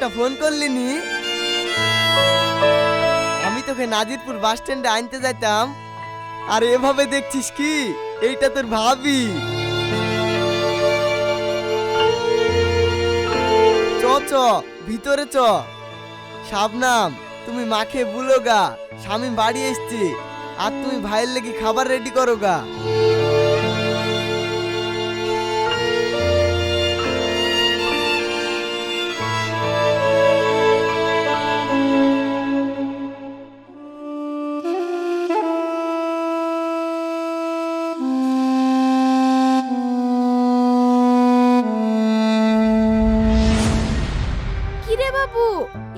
একটা ফোন করলি নি? আমি তোকে নাজিরপুর বাস স্ট্যান্ডে আনতে যাইতাম। আর এভাবে দেখছিস কি? এইটা তোর ভাবি। চ চ, ভিতরে চ। শাবনাম, তুমি মাখে বুলো গা স্বামী বাড়ি এসছি। আর তুমি ভাইয়ের লেগে খাবার রেডি করো গা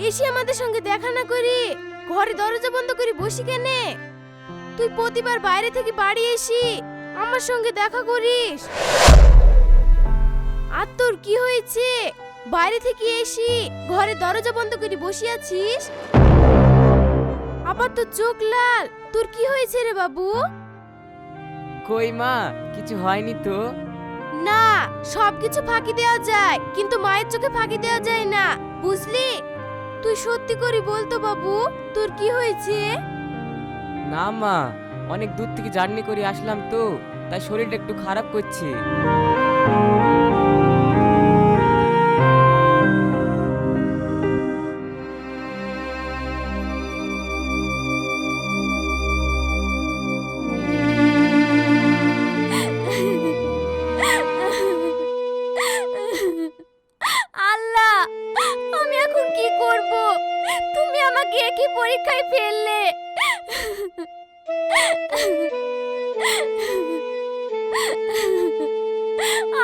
এসে আমাদের সঙ্গে দেখা না করি ঘরে দরজা বন্ধ করে বসি কেনে? তুই প্রতিবার বাইরে থেকে বাড়ি এসি আমার সঙ্গে দেখা করিস। আর তোর কি হয়েছে? বাইরে থেকে এসি ঘরে দরজা বন্ধ করে বসে আছিস? আবার তোর চোখ লাল। তোর কি হয়েছে রে বাবু? কই মা কিছু হয়নি তো? না সবকিছু ফাঁকি দেওয়া যায় কিন্তু মায়ের চোখে ফাঁকি দেওয়া যায় না বুঝলি? তুই সত্যি করে বলতো বাবু, তোর কি হয়েছে? না মা, অনেক দূর থেকে জার্নি করে আসলাম তো, তাই শরীরটা একটু খারাপ করছে।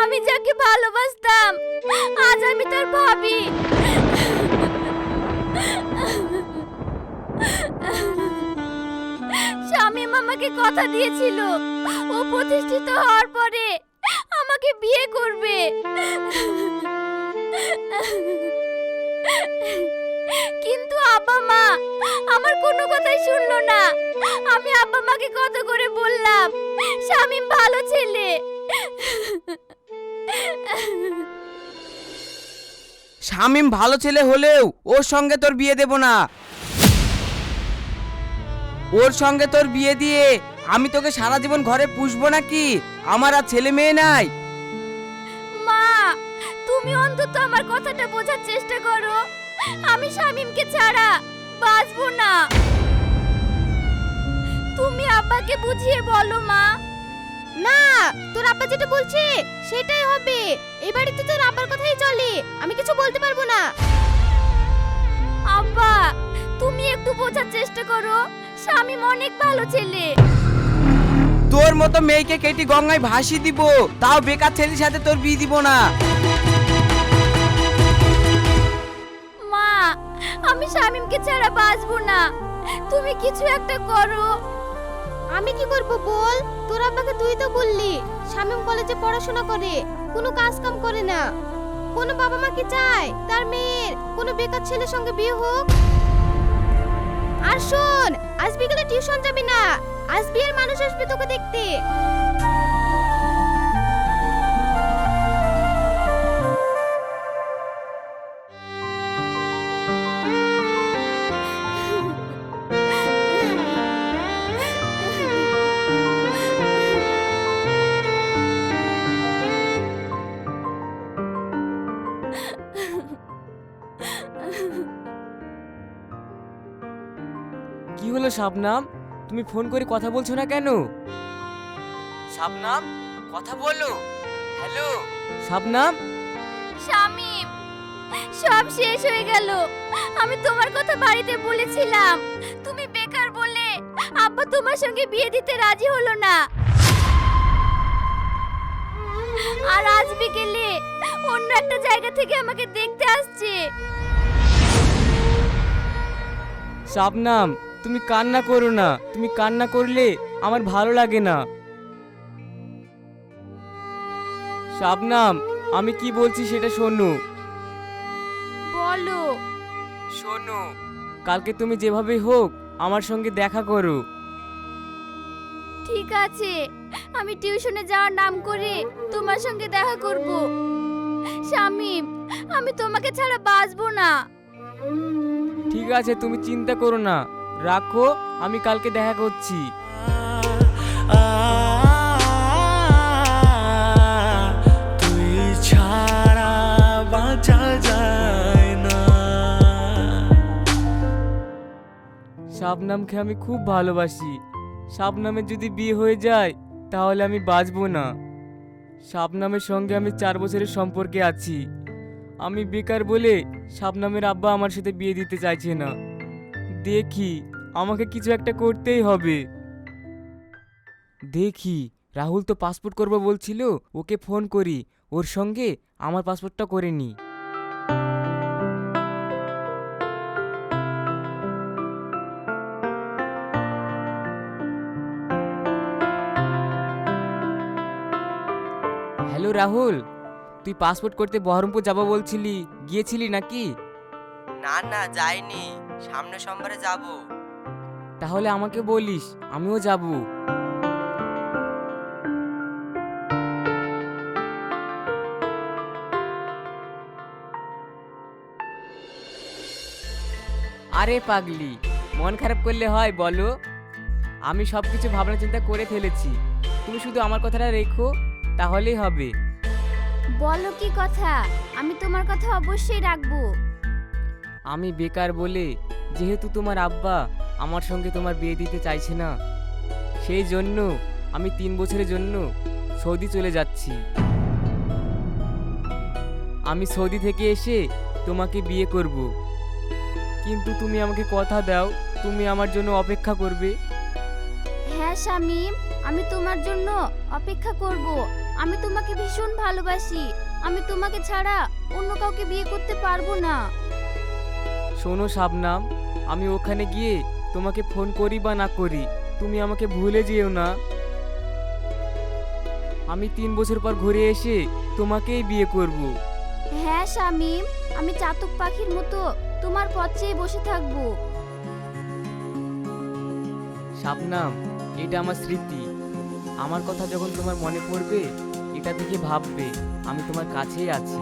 আমি যাকে ভালোবাসতাম, আজ আমি তার ভাবি। শামীম আমাকে কথা দিয়েছিল, ও প্রতিষ্ঠিত হওয়ার পরে আমাকে বিয়ে করবে। কিন্তু আব্বা মা আমার কোনো কথাই শুনলো না। আমি আব্বা মাকে শামিম ভালো ছেলে হলেও ওর সঙ্গে তোর বিয়ে দেব না। ওর সঙ্গে তোর বিয়ে দিয়ে আমি তোকে সারা জীবন ঘরে পুষবো নাকি? আমার আর ছেলে মেয়ে নাই। মা, তুমি অন্তত আমার কথাটা বোঝার চেষ্টা করো। আমি শামীমকে ছাড়া বাঁচবো না। তুমি আব্বাকে বুঝিয়ে বলো মা। না তোর আব্বা যেটা বলছে সেটাই হবে। এই বাড়িতে তোর আব্বার কথাই চলে। আমি কিছু বলতে পারব না। আব্বা তুমি একটু বোঝার চেষ্টা করো। শামীম অনেক ভালো ছেলে। তোর মতো মেয়েকে কেটে গঙ্গায় ভাসি দিব তাও বেকার ছেলের সাথে তোর বিয়ে দিব না। মা আমি শামিমকে ছাড়া বাঁচবো না। তুমি কিছু একটা করো। আমি কি করব বল? তোর আব্বাকে তুই তো বললি শামিম কলেজে পড়াশোনা করে, কোনো কাজ কাম করে না। কোনো বাবা মা কি চায়? তার মেয়ের, কোনো বেকার ছেলের সঙ্গে বিয়ে হোক? আর শোন, আজ বিকেলে টিউশন যাবি না, আজ বিয়ের মানুষ আসবে তোকে দেখতে। শাবনাম তুমি ফোন করে কথা বলছো না কেন? শাবনাম কথা বলো। হ্যালো। শাবনাম? শামিম সব শেষ হয়ে গেল। আমি তোমার কথা বাড়িতে বলেছিলাম। তুমি বেকার বলে আব্বা তোমার সঙ্গে বিয়ে দিতে রাজি হলো না। আর আজ বিকেলে অন্য একটা জায়গা থেকে আমাকে দেখতে আসছে। শাবনাম তুমি কান্না করো না। তুমি কান্না করলে আমার ভালো লাগে না। শাবনাম আমি কি বলছি সেটা শোনো। বলো। শোনো কালকে তুমি যেভাবে হোক আমার সঙ্গে দেখা করো। ঠিক আছে আমি টিউশনে যাওয়ার নাম করে তোমার সঙ্গে দেখা করব। শামিম আমি তোমাকে ছাড়া বাঁচবো না। ঠিক আছে তুমি চিন্তা করো না। রাখো আমি কালকে দেখা করছি। তুই ছাড়া বাঁচা যায় না। শাবনামকে আমি খুব ভালোবাসি। শাবনামের যদি বিয়ে হয়ে যায় তাহলে আমি বাঁচবো না। শাবনামের সঙ্গে আমি চার বছরের সম্পর্কে আছি। আমি বেকার বলে শাবনামের আব্বা আমার সাথে বিয়ে দিতে চাইছে না। দেখি আমাকে কিছু একটা করতেই হবে। দেখি, রাহুল তো পাসপোর্ট করব বলছিল, ওকে ফোন করি। ওর সঙ্গে আমার পাসপোর্টটা করে নি হ্যালো রাহুল, তুই পাসপোর্ট করতে বহরমপুর যাব বলছিলি, গিয়েছিলি নাকি? না না, যাইনি সামনে সোমবারে যাব। তাহলে আমাকে বলিস আমিও যাব। আরে পাগলি মন খারাপ করলে হয় বলো। আমি সব কিছু ভাবনা চিন্তা করে ফেলেছি। তুমি শুধু আমার কথাটা রেখো তাহলেই হবে। বলো কি কথা? আমি তোমার কথা অবশ্যই রাখব। আমি বেকার বলে যেহেতু তোমার আব্বা আমার সঙ্গে তোমার বিয়ে দিতে চাইছে না। সেই জন্য আমি তিন বছরের জন্য সৌদি চলে যাচ্ছি। আমি সৌদি থেকে এসে তোমাকে বিয়ে করব। কিন্তু তুমি আমাকে কথা দাও তুমি আমার জন্য অপেক্ষা করবে। হ্যাঁ শামিম আমি তোমার জন্য অপেক্ষা করব। আমি তোমাকে ভীষণ ভালোবাসি। আমি তোমাকে ছাড়া অন্য কাউকে বিয়ে করতে পারব না। শোনো শাবনাম আমি ওখানে গিয়ে তোমাকে ফোন করি বা না করি তুমি আমাকে ভুলে যেও না। আমি তিন বছর পর ঘুরে এসে তোমাকেই বিয়ে করব। হ্যাঁ শামিম আমি চাতক পাখির মতো তোমার পথ চেয়ে বসে থাকব। শাবনাম এটা আমার স্মৃতি। আমার কথা যখন তোমার মনে পড়বে এটা থেকে ভাববে আমি তোমার কাছেই আছি।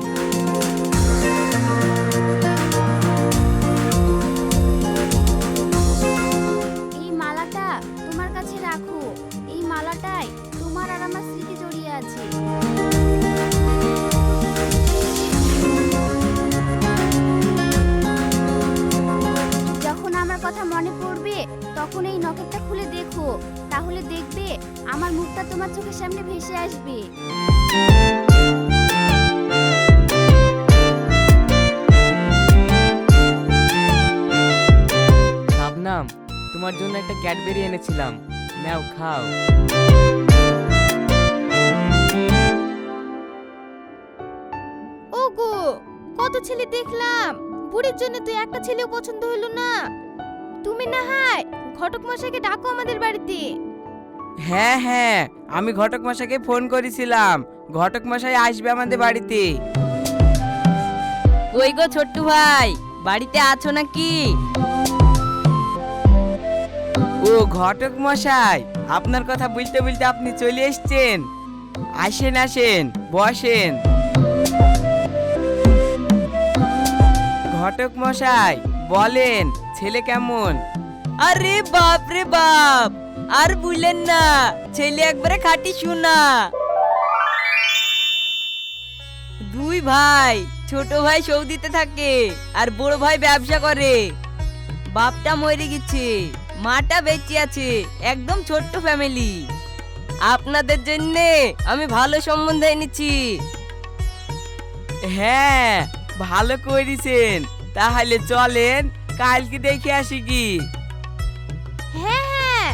তোমার জন্য একটা ক্যাডবেরি এনেছিলাম। নাও খাও। ওগো কত ছেলে দেখলাম। বুড়ির জন্য তুই একটা ছেলেও পছন্দ হলো না। তুমি না হয় ঘটক মশাইকে ডাকো আমাদের বাড়িতে। হ্যাঁ হ্যাঁ আমি ঘটক মশাইকে ফোন করেছিলাম। ঘটক মশাই আসবে আমাদের বাড়িতে। কই গো ছোট্টু ভাই বাড়িতে আছো নাকি? ও ঘটক মশাই, আপনার কথা বলতে বলতে আপনি চলে এসেছেন। আসেন আসেন, বসেন। ঘটক মশাই, বলেন, ছেলে কেমন? আরে বাপ রে বাপ, আর বুঝলেন না, ছেলে একবারে খাটি শুনা দুই ভাই, ছোট ভাই সৌদিতে থাকে, আর বড় ভাই ব্যবসা করে। বাপটা মরে গেছে। মাটা বেঁচে আছে একদম ছোট্ট ফ্যামিলি আপনাদের জন্য আমি ভালো সম্বন্ধ এনেছি। হ্যাঁ ভালো করেছেন। তাহলে চলেন কালকে দেখে আসি কি। হ্যাঁ হ্যাঁ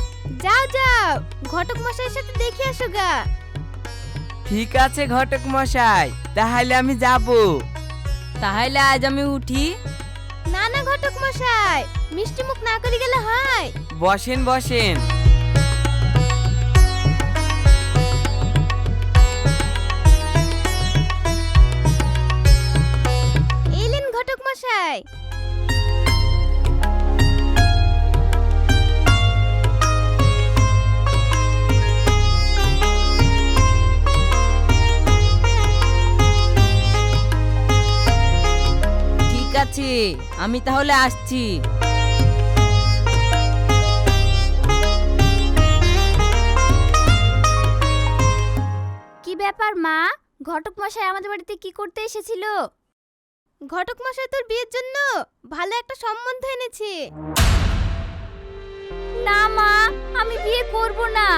যাও যাও ঘটক মশাইয়ের সাথে দেখে আসো গা। ঠিক আছে ঘটক মশাই তাহলে আমি যাব। তাহলে আজ আমি উঠি। না না ঘটক মশাই মিষ্টি মুখ না করে গেলে হয়। বসেন বসেন। এলেন ঘটক মশাই। আছে আমি তাহলে আসছি। কি ব্যাপার মা? ঘটক মশাই আমাদের বাড়িতে কি করতে এসেছিল? ঘটক মশাই তোর বিয়ের জন্য ভালো একটা সম্বন্ধ এনেছে। না মা আমি বিয়ে করব না।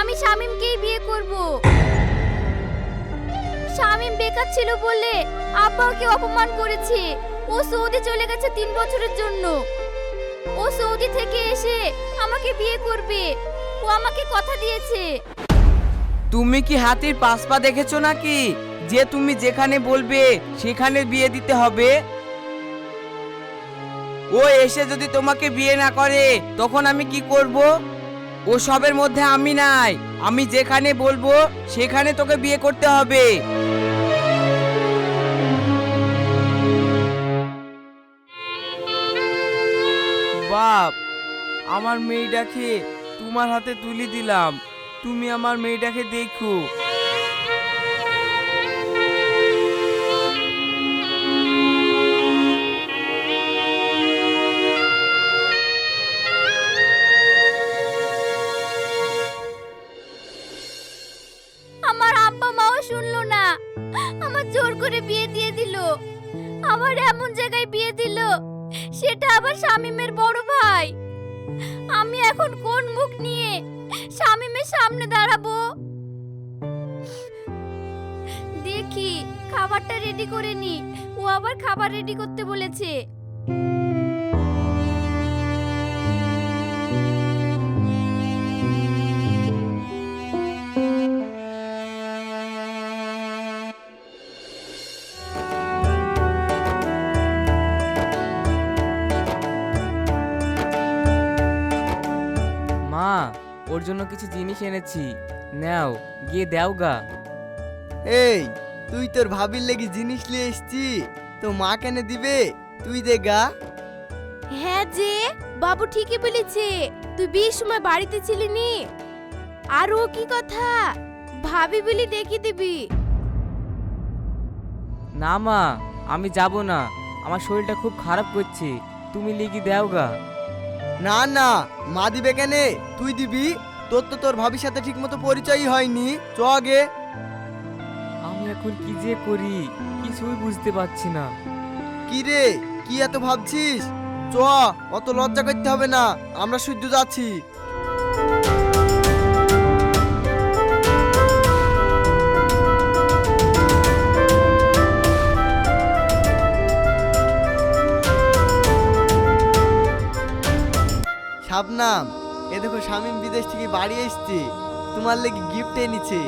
আমি শামিমকেই বিয়ে করব। শামিম বেকার ছিল বলে আব্বা ওকে অপমান করেছে। ও সৌদি চলে গেছে তিন বছরের জন্য। ও সৌদি থেকে এসে আমাকে বিয়ে করবে। ও আমাকে কথা দিয়েছে। তুমি কি হাতির পাঁচ পা দেখেছ নাকি? যে তুমি যেখানে বলবে, সেখানে বিয়ে দিতে হবে। ও এসে যদি তোমাকে বিয়ে না করে, তখন আমি কি করব? ও সবের মধ্যে আমি নাই। আমি যেখানে বলব, সেখানে তোকে বিয়ে করতে হবে। বাপ, আমার মেয়েটাকে তোমার হাতে তুলি দিলাম। তুমি আমার মেয়েটাকে দেখো। আমার আব্বা মাও শুনলো না। আমার জোর করে বিয়ে দিয়ে দিল। আবার এমন জায়গায় বিয়ে দিল। সেটা আবার শামিমের বড় ভাই। আমি এখন কোন মুখ নিয়ে শামিমের সামনে দাঁড়াবো। দেখি খাবারটা রেডি করে নি। ও আবার খাবার রেডি করতে বলেছে। জন্য কিছু জিনিস এনেছি। নাও গিয়ে দাও গা। এই তুই তোর ভাবির লেগে জিনিস নিয়ে এসছি। তো মা কেন দিবে? তুই দে গা। হ্যাঁ যে বাবু ঠিকই বলেছে। তুই বিয়ের সময় বাড়িতে ছিলি নি? আর ও কি কথা? ভাবি বলি দেখি দিবি। না মা আমি যাব না। আমার শরীরটা খুব খারাপ করছে। তুমি লিখি দাও গা। না না মা দিবে কেন? তুই দিবি? তোর তো তোর ভাবির সাথে ঠিকমতো পরিচয়ই হয়নি। চ আগে। আমি এখন কি যে করি কিছুই বুঝতে পারছি না। কি রে? কি এত ভাবছিস? চ অত লজ্জা করতে হবে না আমরা সূর্য যাচ্ছি। শাবনাম এ দেখো স্বামী বিদেশ থেকে বাড়ি এসছে। তোমার লেগে গিফট এনেছে।